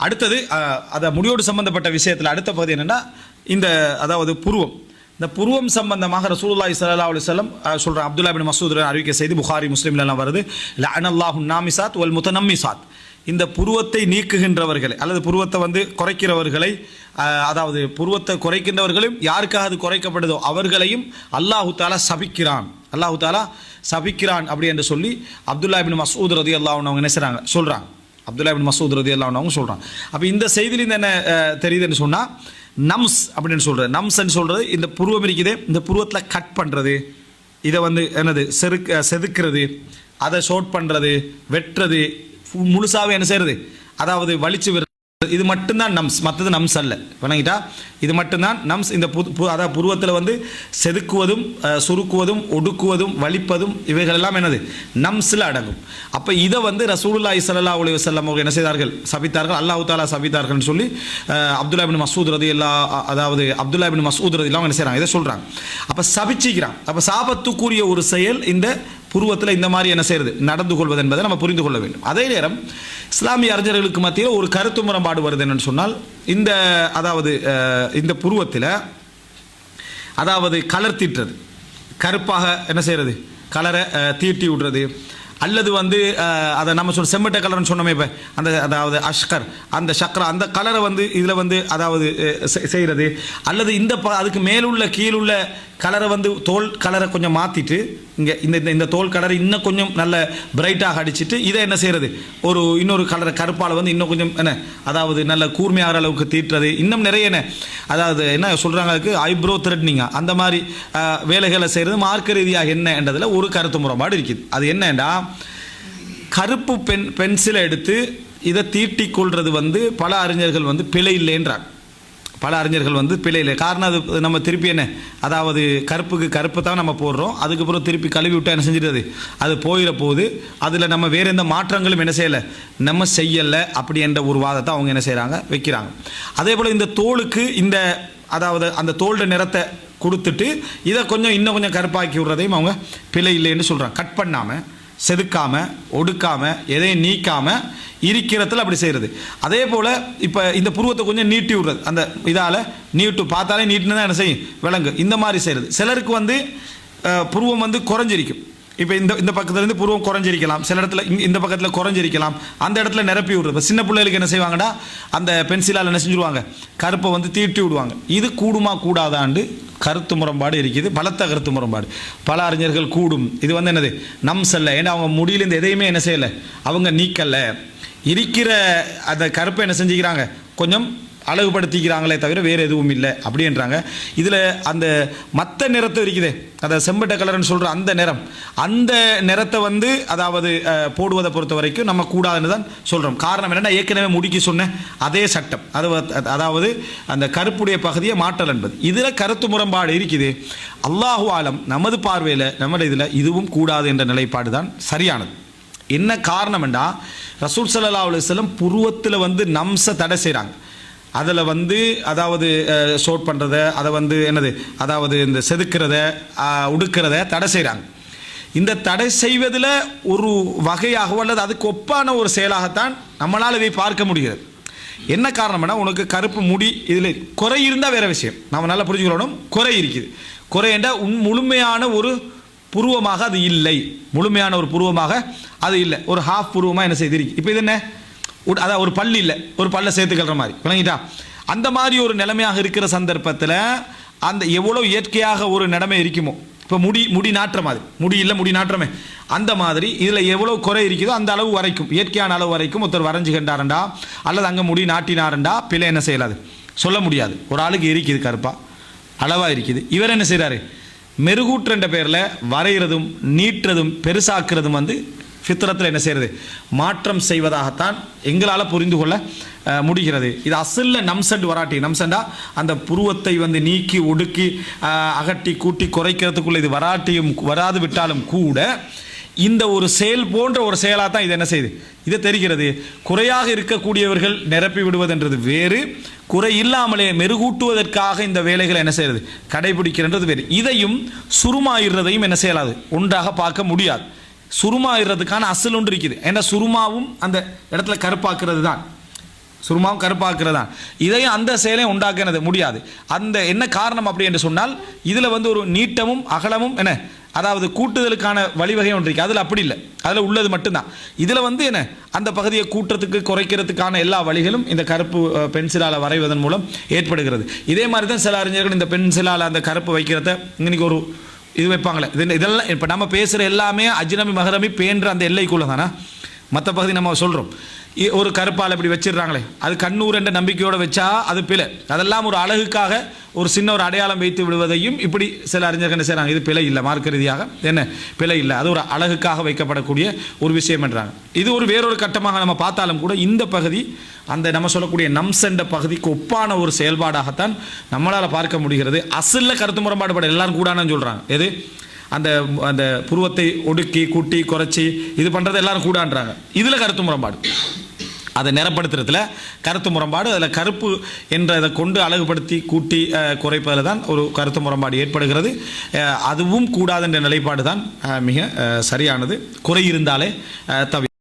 அடுத்தது அதை முடியோடு சம்பந்தப்பட்ட விஷயத்தில் அடுத்த பகுதி என்னென்னா இந்த அதாவது புருவம். இந்த புருவம் சம்பந்தமாக ரசூலுல்லாஹி சல்லா அலி சொல்லம் அஹ், அப்துல்லா பின் மசூத் அறிவிக்கை செய்து புகாரி முஸ்லீம்லாம் எல்லாம் வருது. லஅனல்லாஹு நாமிசாத் ஒல் முத்தனம்மிசாத் இந்த புருவத்தை நீக்குகின்றவர்களை அல்லது புருவத்தை வந்து குறைக்கிறவர்களை அதாவது புருவத்தை குறைக்கின்றவர்களையும் யாருக்காக அது குறைக்கப்படுதோ அவர்களையும் அல்லாஹு தாலா சபிக்கிறான். அல்லாஹு தாலா சபிக்கிறான் அப்படி என்று சொல்லி அப்துல்லா பின் மசூத் ரதி அல்லாஹ் அவங்க என்ன சொல்கிறாங்க அப்துல்லா இபின் மசூத் ரதி அவங்க சொல்கிறான் அப்போ இந்த செய்தியிலிருந்து என்ன தெரியுதுன்னு சொன்னா நம்ஸ் அப்படின்னு சொல்றது. நம்ஸ்ன்னு சொல்றது இந்த புருவம் இருக்குது இந்த புருவத்தில் கட் பண்றது. இதை வந்து என்னது செருக்கு செதுக்கிறது அதை ஷோட் பண்றது வெட்டுறது முழுசாகவே முழுசாவே என்ன செய்கிறது அதாவது வலிச்சு விடுறது. இது மட்டும்தான் நம்ஸ். மற்றது நம்ஸ் அல்ல. வணங்கிட்டா? இது மட்டும்தான் நம்ஸ். இந்த புது பு- அதாவது புருவத்தில் வந்து செதுக்குவதும் சுருக்குவதும் ஒடுக்குவதும் வலிப்பதும் இவைகள் எல்லாம் என்னது? நம்ஸில் அடங்கும். அப்போ இதை வந்து ரசூலுல்லா இசல்லா அலைஹி வஸல்லம் அவங்க என்ன செய்தார்கள்? சபித்தார்கள். அல்லாஹ் தாலா சபித்தார்கள்னு சொல்லி அப்துல்லாபின் அப்துல்லா பின் மசூத் ரதி எல்லா அதாவது அப்துல்லா பின் மசூத் ரதி எல்லாம் என்ன செய்கிறாங்க இதை சொல்கிறாங்க அப்போ சபிச்சிக்கிறான். அப்போ சாபத்துக்குரிய ஒரு செயல் இந்த புருவத்தில் இந்த மாதிரி என்ன செய்யறது? நடந்து கொள்வது என்பதை நம்ம புரிந்து கொள்ள வேண்டும். அதே நேரம் இஸ்லாமிய அறிஞர்களுக்கு மத்தியில் ஒரு கருத்து முரண்பாடு வருது என்னன்னு சொன்னால் இந்த அதாவது இந்த புருவத்தில் அதாவது கலர் தீட்டுறது. கருப்பாக என்ன செய்யறது? கலரை தீட்டி விடுறது. அல்லது வந்து அதை நம்ம சொல்ல செம்மட்ட கலர்னு சொன்னோமே இப்போ அந்த அதாவது அஷ்கர் அந்த சக்கரா அந்த கலரை வந்து இதில் வந்து அதாவது செ- செய்கிறது அல்லது இந்த ப- அதுக்கு மேலுள்ள கீழுள்ள கலரை வந்து தோல் கலரை கொஞ்சம் மாற்றிட்டு இங்கே இந்த இந்த- இந்த தோல் கலரை இன்னும் கொஞ்சம் நல்ல பிரைட்டாக அடிச்சுட்டு இதை என்ன செய்கிறது ஒரு இன்னொரு கலரை கருப்பால் வந்து இன்னும் கொஞ்சம் என்ன அதாவது நல்ல கூர்மையாகிற அளவுக்கு தீட்டுறது. இன்னும் நிறைய என்ன அதாவது என்ன சொல்கிறாங்க அதுக்கு? ஐப்ரோ த்ரெட்னிங்க அந்த மாதிரி வேலைகளை செய்கிறது மார்க்க ரீதியாக என்ன என்றதில் ஒரு கருத்து முரண்பாடு இருக்குது. அது என்னன்னா கருப்பு பென் பென்சிலை எடுத்து இதை தீட்டி கொள்வது வந்து பல அறிஞர்கள் வந்து பிழை இல்லைன்றாங்க. பல அறிஞர்கள் வந்து பிழை இல்லை. காரணம் அது நம்ம திருப்பி என்ன? அதாவது கருப்புக்கு கருப்பு தான் நம்ம போடுறோம். அதுக்கப்புறம் திருப்பி கழுவி விட்டா என்ன செஞ்சிடுறது அது போயிட போகுது. அதில் நம்ம வேறு எந்த மாற்றங்களும் என்ன செய்யலை? நம்ம செய்யலை அப்படி என்ற ஒரு வாதத்தை அவங்க என்ன செய்கிறாங்க வைக்கிறாங்க. அதே போல் இந்த தோலுக்கு இந்த அதாவது அந்த தோல்ட நிறத்தை கொடுத்துட்டு இதை கொஞ்சம் இன்னும் கொஞ்சம் கருப்பாக்கி விடுறதையும் அவங்க பிழை இல்லைன்னு சொல்கிறாங்க கட் பண்ணாமல் செதுக்காமல் ஒடுக்காமல் எதையும் நீக்காம இருக்கிறதுல அப்படி செய்கிறது அதே போல் இப்போ இந்த புருவத்தை கொஞ்சம் நீட்டி விடுறது. அந்த இதால் நீட்டு பார்த்தாலே நீட்டுன்னு தான் என்ன செய்யும்? விலங்கு இந்த மாதிரி செய்கிறது சிலருக்கு வந்து புருவம் வந்து குறைஞ்சிருக்கும். இப்போ இந்த இந்த பக்கத்துலேருந்து பூர்வம் புருவம் குறைஞ்சிருக்கலாம். சில இடத்துல இந்த பக்கத்தில் குறைஞ்சிருக்கலாம். அந்த இடத்துல நிரப்பி விடுறது. சின்ன பிள்ளைகளுக்கு என்ன செய்வாங்கடா அந்த பென்சிலால் என்ன செஞ்சுருவாங்க? கருப்பை வந்து தீட்டி விடுவாங்க. இது கூடுமா கூடாதாண்டு கருத்து முரண்பாடு இருக்குது. பலத்த கருத்து முரண்பாடு. பல அறிஞர்கள் கூடும். இது வந்து என்னது? நம் செல்ல. ஏன்னா அவங்க முடியிலேருந்து எதையுமே என்ன செய்யலை. அவங்க நீக்கலை இருக்கிற அந்த கருப்பை என்ன செஞ்சுக்கிறாங்க? கொஞ்சம் அழகுபடுத்திக்கிறாங்களே தவிர வேறு எதுவும் இல்லை அப்படின்றாங்க. இதில் அந்த மற்ற நிறத்தை இருக்குதே அதை செம்பட்ட கலர்னு சொல்கிற அந்த நிறம் அந்த நிறத்தை வந்து அதாவது போடுவதை பொறுத்த வரைக்கும் நம்ம கூடாதுன்னு தான் சொல்கிறோம் காரணம் என்னென்னா ஏற்கனவே முடிக்க சொன்ன அதே சட்டம். அது அதாவது அந்த கருப்புடைய பகுதியை மாற்றல் என்பது. இதில் கருத்து முரண்பாடு இருக்குது. அல்லாஹு ஆலம் நமது பார்வையில் நமது இதில் இதுவும் கூடாது என்ற நிலைப்பாடு தான் சரியானது. என்ன காரணம்டா ரசூல் சல்லா அலுவலம் புருவத்தில் வந்து நம்ச தடை செய்கிறாங்க அதில் வந்து அதாவது ஷோட் பண்ணுறத அதை வந்து என்னது அதாவது இந்த செதுக்கிறத உடுக்கிறத தடை செய்கிறாங்க இந்த தடை செய்வதில் ஒரு வகையாகவோ அல்லது அதுக்கு ஒப்பான ஒரு செயலாகத்தான் நம்மளால் இதை பார்க்க முடிகிறது. என்ன காரணம்னா உனக்கு கருப்பு முடி இதில் குறை இருந்தால் வேறு விஷயம். நம்ம நல்லா புரிஞ்சுக்கணும் குறை இருக்குது. குறை என்றால் உன் முழுமையான ஒரு புருவமாக அது இல்லை. முழுமையான ஒரு புருவமாக அது இல்லை. ஒரு ஹாஃப் புருவமாக என்ன செய்திருக்கு இப்போ இது என்ன? அதான் ஒரு பல்லு இல்லை. ஒரு பல்ல சேர்த்துக்கிற மாதிரி. விளங்கிட்டா? அந்த மாதிரி ஒரு நிலைமையாக இருக்கிற சந்தர்ப்பத்தில் அந்த எவ்வளோ இயற்கையாக ஒரு நிலைமை இருக்குமோ? இப்போ முடி முடி நாட்டுற மாதிரி. முடி இல்லை முடி நாட்டுறமே. அந்த மாதிரி இதில் எவ்வளோ குறை இருக்குதோ அந்த அளவு வரைக்கும். இயற்கையான அளவு வரைக்கும் ஒருத்தர் வரைஞ்சு கண்டாரண்டா? அல்லது அங்கே முடி நாட்டினாரண்டா? பிள்ளை என்ன செய்யலாது சொல்ல முடியாது. ஒரு ஆளுக்கு இருக்குது கருப்பா. அளவாக இருக்குது. இவர் என்ன செய்கிறாரு மெருகூற்றுன்ற பேரில் வரைகிறதும் நீட்டுறதும் பெருசாக்குறதும் வந்து ஃபித்ரத்தில் என்ன செய்கிறது மாற்றம் செய்வதாகத்தான் எங்களால் புரிந்து கொள்ள முடிகிறது. இது அசல்ல நம்சண்ட் வராட்டி. நம்சண்டா அந்த புருவத்தை வந்து நீக்கி ஒடுக்கி அகட்டி கூட்டி குறைக்கிறதுக்குள்ள இது வராட்டியும் வராது விட்டாலும் கூட இந்த ஒரு செயல் போன்ற ஒரு செயலாக தான் இது என்ன செய்யுது? இது தெரிகிறது. குறையாக இருக்கக்கூடியவர்கள் நிரப்பி விடுவதென்றது வேறு. குறை இல்லாமலே மெருகூட்டுவதற்காக இந்த வேலைகளை என்ன செய்யறது? கடைபிடிக்கிறன்றது வேறு. இதையும் சுருமாயிடுறதையும் என்ன செய்யலாது? ஒன்றாக பார்க்க முடியாது. சுருமாயிடுறதுக்கான அசல் ஒன்று இருக்குது. ஏன்னா சுருமாவும் அந்த இடத்துல கருப்பாக்குறது தான் சுருமாவும் கருப்பாக்குறது தான் இதையும் அந்த செயலையும் உண்டாக்குனது முடியாது. அந்த என்ன காரணம் அப்படி என்று சொன்னால் இதில் வந்து ஒரு நீட்டமும் அகலமும் என்ன அதாவது கூட்டுதலுக்கான வழிவகை ஒன்று இருக்குது அதில் அப்படி இல்லை. அதில் உள்ளது மட்டும்தான். இதில் வந்து என்ன அந்த பகுதியை கூட்டுறதுக்கு குறைக்கிறதுக்கான எல்லா வழிகளும் இந்த கருப்பு பென்சிலால் வரைவதன் மூலம் ஏற்படுகிறது. இதே மாதிரி தான் சில அறிஞர்கள் இந்த பென்சிலால் அந்த கருப்பு வைக்கிறத இன்னைக்கு ஒரு இது வைப்பாங்களே. இது இதெல்லாம் இப்போ நம்ம பேசுகிற எல்லாமே அஜ்னமி மகரமி பேன்ற அந்த எல்லைக்குள்ளே தானே மற்ற பகுதி நம்ம சொல்கிறோம் ஒரு கருப்பால் இப்படி வச்சிடுறாங்களே. அது கண்ணூர் என்ற நம்பிக்கையோடு வச்சா அது பிழை. அதெல்லாம் ஒரு அழகுக்காக ஒரு சின்ன ஒரு அடையாளம் வைத்து விடுவதையும் இப்படி சில அறிஞர்கள் என்ன செய்கிறாங்க இது பிழை இல்லை மார்க்க ரீதியாக. என்ன? பிழை இல்லை. அது ஒரு அழகுக்காக வைக்கப்படக்கூடிய ஒரு விஷயம் என்றாங்க. இது ஒரு வேறொரு கட்டமாக நம்ம பார்த்தாலும் கூட இந்த பகுதி அந்த நம்ம சொல்லக்கூடிய நம்ஸ் என்ற பகுதிக்கு ஒப்பான ஒரு செயல்பாடாகத்தான் நம்மளால் பார்க்க முடிகிறது. அசலில் கருத்து முரண்பாடு பட எல்லாரும் கூடானு சொல்கிறாங்க எது? அந்த அந்த புருவத்தை ஒடுக்கி கூட்டி குறைச்சி இது பண்ணுறது எல்லாரும் கூடான்றாங்க இதில் கருத்து முரண்பாடு. அதை நிறப்படுத்துறதுல கருத்து முரண்பாடு அதில் கருப்பு என்ற இதை கொண்டு அழகுபடுத்தி கூட்டி குறைப்பதில் தான் ஒரு கருத்து முரண்பாடு ஏற்படுகிறது. அதுவும் கூடாது என்ற நிலைப்பாடு தான் மிக சரியானது. குறை இருந்தாலே தவிர தவி